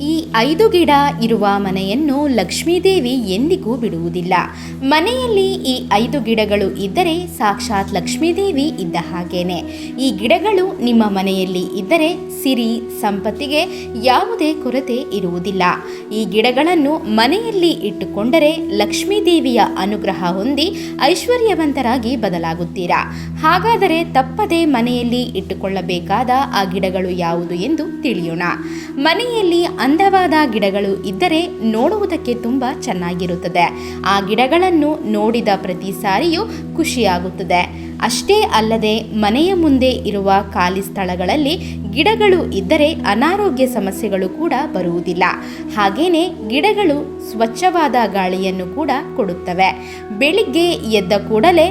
ಈ ಐದು ಗಿಡ ಇರುವ ಮನೆಯನ್ನು ಲಕ್ಷ್ಮೀದೇವಿ ಎಂದಿಗೂ ಬಿಡುವುದಿಲ್ಲ. ಮನೆಯಲ್ಲಿ ಈ ಐದು ಗಿಡಗಳು ಇದ್ದರೆ ಸಾಕ್ಷಾತ್ ಲಕ್ಷ್ಮೀದೇವಿ ಇದ್ದ ಹಾಗೇನೆ. ಈ ಗಿಡಗಳು ನಿಮ್ಮ ಮನೆಯಲ್ಲಿ ಇದ್ದರೆ ಸಿರಿ, ಸಂಪತ್ತಿಗೆ ಯಾವುದೇ ಕೊರತೆ ಇರುವುದಿಲ್ಲ. ಈ ಗಿಡಗಳನ್ನು ಮನೆಯಲ್ಲಿ ಇಟ್ಟುಕೊಂಡರೆ ಲಕ್ಷ್ಮೀದೇವಿಯ ಅನುಗ್ರಹ ಹೊಂದಿ ಐಶ್ವರ್ಯವಂತರಾಗಿ ಬದಲಾಗುತ್ತೀರಾ? ಹಾಗಾದರೆ ತಪ್ಪದೆ ಮನೆಯಲ್ಲಿ ಇಟ್ಟುಕೊಳ್ಳಬೇಕಾದ ಆ ಗಿಡಗಳು ಯಾವುದು ಎಂದು ತಿಳಿಯೋಣ. ಮನೆಯಲ್ಲಿ ಅಂದವಾದ ಗಿಡಗಳು ಇದ್ದರೆ ನೋಡುವುದಕ್ಕೆ ತುಂಬ ಚೆನ್ನಾಗಿರುತ್ತದೆ. ಆ ಗಿಡಗಳನ್ನು ನೋಡಿದ ಪ್ರತಿ ಸಾರಿಯೂ ಖುಷಿಯಾಗುತ್ತದೆ. ಅಷ್ಟೇ ಅಲ್ಲದೆ ಮನೆಯ ಮುಂದೆ ಇರುವ ಖಾಲಿ ಸ್ಥಳಗಳಲ್ಲಿ ಗಿಡಗಳು ಇದ್ದರೆ ಅನಾರೋಗ್ಯ ಸಮಸ್ಯೆಗಳು ಕೂಡ ಬರುವುದಿಲ್ಲ. ಹಾಗೆಯೇ ಗಿಡಗಳು ಸ್ವಚ್ಛವಾದ ಗಾಳಿಯನ್ನು ಕೂಡ ಕೊಡುತ್ತವೆ. ಬೆಳಿಗ್ಗೆ ಎದ್ದ ಕೂಡಲೇ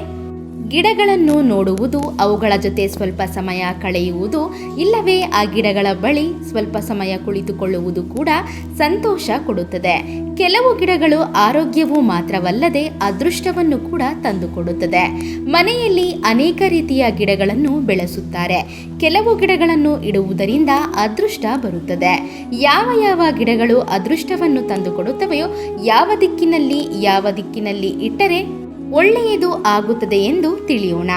ಗಿಡಗಳನ್ನು ನೋಡುವುದು, ಅವುಗಳ ಜೊತೆ ಸ್ವಲ್ಪ ಸಮಯ ಕಳೆಯುವುದು, ಇಲ್ಲವೇ ಆ ಗಿಡಗಳ ಬಳಿ ಸ್ವಲ್ಪ ಸಮಯ ಕುಳಿತುಕೊಳ್ಳುವುದು ಕೂಡ ಸಂತೋಷ ಕೊಡುತ್ತದೆ. ಕೆಲವು ಗಿಡಗಳು ಆರೋಗ್ಯವು ಮಾತ್ರವಲ್ಲದೆ ಅದೃಷ್ಟವನ್ನು ಕೂಡ ತಂದುಕೊಡುತ್ತದೆ. ಮನೆಯಲ್ಲಿ ಅನೇಕ ರೀತಿಯ ಗಿಡಗಳನ್ನು ಬೆಳೆಸುತ್ತಾರೆ. ಕೆಲವು ಗಿಡಗಳನ್ನು ಇಡುವುದರಿಂದ ಅದೃಷ್ಟ ಬರುತ್ತದೆ. ಯಾವ ಯಾವ ಗಿಡಗಳು ಅದೃಷ್ಟವನ್ನು ತಂದುಕೊಡುತ್ತವೆಯೋ ಯಾವ ದಿಕ್ಕಿನಲ್ಲಿ ಯಾವ ದಿಕ್ಕಿನಲ್ಲಿ ಇಟ್ಟರೆ ಒಳ್ಳೆಯದು ಆಗುತ್ತದೆ ಎಂದು ತಿಳಿಯೋಣ.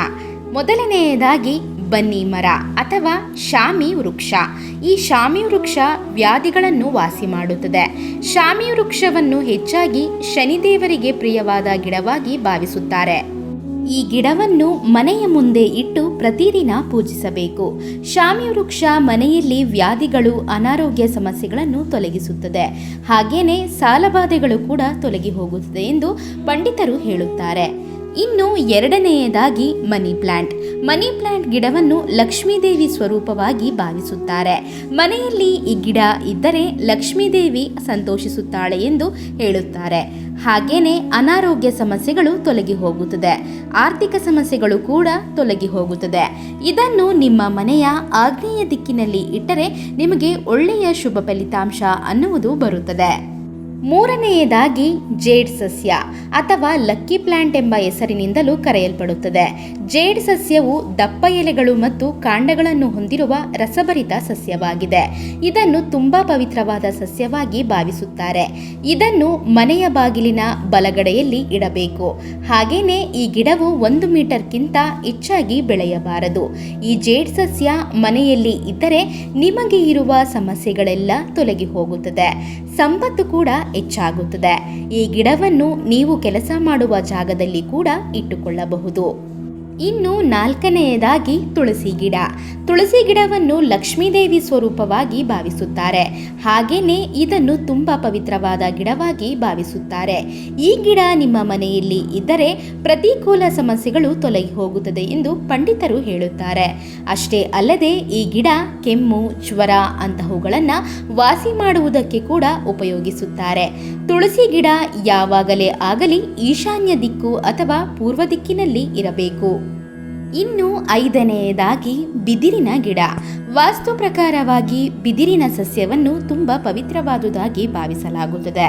ಮೊದಲನೆಯದಾಗಿ ಬನ್ನಿ ಮರ ಅಥವಾ ಶಾಮಿ ವೃಕ್ಷ. ಈ ಶಾಮಿ ವೃಕ್ಷ ವ್ಯಾಧಿಗಳನ್ನು ವಾಸಿ ಮಾಡುತ್ತದೆ. ಶಾಮಿ ವೃಕ್ಷವನ್ನು ಹೆಚ್ಚಾಗಿ ಶನಿದೇವರಿಗೆ ಪ್ರಿಯವಾದ ಗಿಡವಾಗಿ ಭಾವಿಸುತ್ತಾರೆ. ಈ ಗಿಡವನ್ನು ಮನೆಯ ಮುಂದೆ ಇಟ್ಟು ಪ್ರತಿದಿನ ಪೂಜಿಸಬೇಕು. ಶಾಮಿ ವೃಕ್ಷ ಮನೆಯಲ್ಲಿ ವ್ಯಾಧಿಗಳು, ಅನಾರೋಗ್ಯ ಸಮಸ್ಯೆಗಳನ್ನು ತೊಲಗಿಸುತ್ತದೆ. ಹಾಗೇನೆ ಸಾಲಬಾಧೆಗಳು ಕೂಡ ತೊಲಗಿ ಹೋಗುತ್ತದೆ ಎಂದು ಪಂಡಿತರು ಹೇಳುತ್ತಾರೆ. ಇನ್ನು ಎರಡನೆಯದಾಗಿ ಮನಿ ಪ್ಲಾಂಟ್. ಮನಿ ಪ್ಲಾಂಟ್ ಗಿಡವನ್ನು ಲಕ್ಷ್ಮೀದೇವಿ ಸ್ವರೂಪವಾಗಿ ಭಾವಿಸುತ್ತಾರೆ ಮನೆಯಲ್ಲಿ ಈ ಗಿಡ ಇದ್ದರೆ ಲಕ್ಷ್ಮೀದೇವಿ ಸಂತೋಷಿಸುತ್ತಾಳೆ ಎಂದು ಹೇಳುತ್ತಾರೆ. ಹಾಗೇನೆ ಅನಾರೋಗ್ಯ ಸಮಸ್ಯೆಗಳು ತೊಲಗಿ ಹೋಗುತ್ತದೆ. ಆರ್ಥಿಕ ಸಮಸ್ಯೆಗಳು ಕೂಡ ತೊಲಗಿ ಹೋಗುತ್ತದೆ. ಇದನ್ನು ನಿಮ್ಮ ಮನೆಯ ಆಗ್ನೇಯ ದಿಕ್ಕಿನಲ್ಲಿ ಇಟ್ಟರೆ ನಿಮಗೆ ಒಳ್ಳೆಯ ಶುಭ ಫಲಿತಾಂಶ ಅನ್ನುವುದು ಬರುತ್ತದೆ. ಮೂರನೆಯದಾಗಿ ಜೇಡ್ ಸಸ್ಯ ಅಥವಾ ಲಕ್ಕಿ ಪ್ಲಾಂಟ್ ಎಂಬ ಹೆಸರಿನಿಂದಲೂ ಕರೆಯಲ್ಪಡುತ್ತದೆ. ಜೇಡ್ ಸಸ್ಯವು ದಪ್ಪ ಎಲೆಗಳು ಮತ್ತು ಕಾಂಡಗಳನ್ನು ಹೊಂದಿರುವ ರಸಭರಿತ ಸಸ್ಯವಾಗಿದೆ. ಇದನ್ನು ತುಂಬಾ ಪವಿತ್ರವಾದ ಸಸ್ಯವಾಗಿ ಭಾವಿಸುತ್ತಾರೆ. ಇದನ್ನು ಮನೆಯ ಬಾಗಿಲಿನ ಬಲಗಡೆಯಲ್ಲಿ ಇಡಬೇಕು. ಹಾಗೇನೇ ಈ ಗಿಡವು ಒಂದು ಮೀಟರ್ಗಿಂತ ಹೆಚ್ಚಾಗಿ ಬೆಳೆಯಬಾರದು. ಈ ಜೇಡ್ ಸಸ್ಯ ಮನೆಯಲ್ಲಿ ಇದ್ದರೆ ನಿಮಗೆ ಇರುವ ಸಮಸ್ಯೆಗಳೆಲ್ಲ ತೊಲಗಿ ಹೋಗುತ್ತದೆ. ಸಂಪತ್ತು ಕೂಡ ಹೆಚ್ಚಾಗುತ್ತದೆ. ಈ ಗಿಡವನ್ನು ನೀವು ಕೆಲಸ ಮಾಡುವ ಜಾಗದಲ್ಲಿ ಕೂಡ ಇಟ್ಟುಕೊಳ್ಳಬಹುದು. ಇನ್ನು ನಾಲ್ಕನೆಯದಾಗಿ ತುಳಸಿ ಗಿಡ. ತುಳಸಿ ಗಿಡವನ್ನು ಲಕ್ಷ್ಮೀದೇವಿ ಸ್ವರೂಪವಾಗಿ ಭಾವಿಸುತ್ತಾರೆ. ಹಾಗೆಯೇ ಇದನ್ನು ತುಂಬ ಪವಿತ್ರವಾದ ಗಿಡವಾಗಿ ಭಾವಿಸುತ್ತಾರೆ. ಈ ಗಿಡ ನಿಮ್ಮ ಮನೆಯಲ್ಲಿ ಇದ್ದರೆ ಪ್ರತಿಕೂಲ ಸಮಸ್ಯೆಗಳು ತೊಲಗಿ ಹೋಗುತ್ತದೆ ಎಂದು ಪಂಡಿತರು ಹೇಳುತ್ತಾರೆ. ಅಷ್ಟೇ ಅಲ್ಲದೆ ಈ ಗಿಡ ಕೆಮ್ಮು, ಜ್ವರ ಅಂತಹವುಗಳನ್ನು ವಾಸಿ ಮಾಡುವುದಕ್ಕೆ ಕೂಡ ಉಪಯೋಗಿಸುತ್ತಾರೆ. ತುಳಸಿ ಗಿಡ ಯಾವಾಗಲೇ ಆಗಲಿ ಈಶಾನ್ಯ ದಿಕ್ಕು ಅಥವಾ ಪೂರ್ವ ದಿಕ್ಕಿನಲ್ಲಿ ಇರಬೇಕು. ಇನ್ನು ಐದನೆಯದಾಗಿ ಬಿದಿರಿನ ಗಿಡ. ವಾಸ್ತು ಪ್ರಕಾರವಾಗಿ ಬಿದಿರಿನ ಸಸ್ಯವನ್ನು ತುಂಬ ಪವಿತ್ರವಾದುದಾಗಿ ಭಾವಿಸಲಾಗುತ್ತದೆ.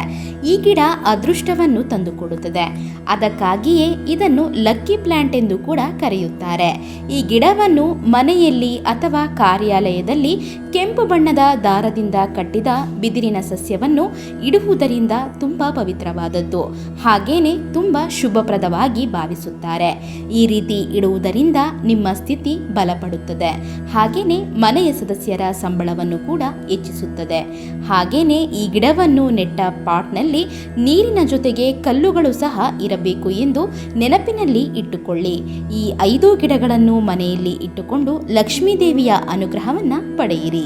ಈ ಗಿಡ ಅದೃಷ್ಟವನ್ನು ತಂದುಕೊಡುತ್ತದೆ. ಅದಕ್ಕಾಗಿಯೇ ಇದನ್ನು ಲಕ್ಕಿ ಪ್ಲಾಂಟ್ ಎಂದು ಕೂಡ ಕರೆಯುತ್ತಾರೆ. ಈ ಗಿಡವನ್ನು ಮನೆಯಲ್ಲಿ ಅಥವಾ ಕಾರ್ಯಾಲಯದಲ್ಲಿ ಕೆಂಪು ಬಣ್ಣದ ದಾರದಿಂದ ಕಟ್ಟಿದ ಬಿದಿರಿನ ಸಸ್ಯವನ್ನು ಇಡುವುದರಿಂದ ತುಂಬ ಪವಿತ್ರವಾದದ್ದು. ಹಾಗೇನೆ ತುಂಬ ಶುಭಪ್ರದವಾಗಿ ಭಾವಿಸುತ್ತಾರೆ. ಈ ರೀತಿ ಇಡುವುದರಿಂದ ನಿಮ್ಮ ಸ್ಥಿತಿ ಬಲಪಡುತ್ತದೆ. ಹಾಗೇನೆ ಮನೆಯ ಸದಸ್ಯರ ಸಂಬಳವನ್ನು ಕೂಡ ಹೆಚ್ಚಿಸುತ್ತದೆ. ಹಾಗೇನೆ ಈ ಗಿಡವನ್ನು ನೆಟ್ಟ ಪಾಟ್ನಲ್ಲಿ ನೀರಿನ ಜೊತೆಗೆ ಕಲ್ಲುಗಳು ಸಹ ಇರಬೇಕು ಎಂದು ನೆನಪಿನಲ್ಲಿ ಇಟ್ಟುಕೊಳ್ಳಿ. ಈ ಐದು ಗಿಡಗಳನ್ನು ಮನೆಯಲ್ಲಿ ಇಟ್ಟುಕೊಂಡು ಲಕ್ಷ್ಮೀದೇವಿಯ ಅನುಗ್ರಹವನ್ನು ಪಡೆಯಿರಿ.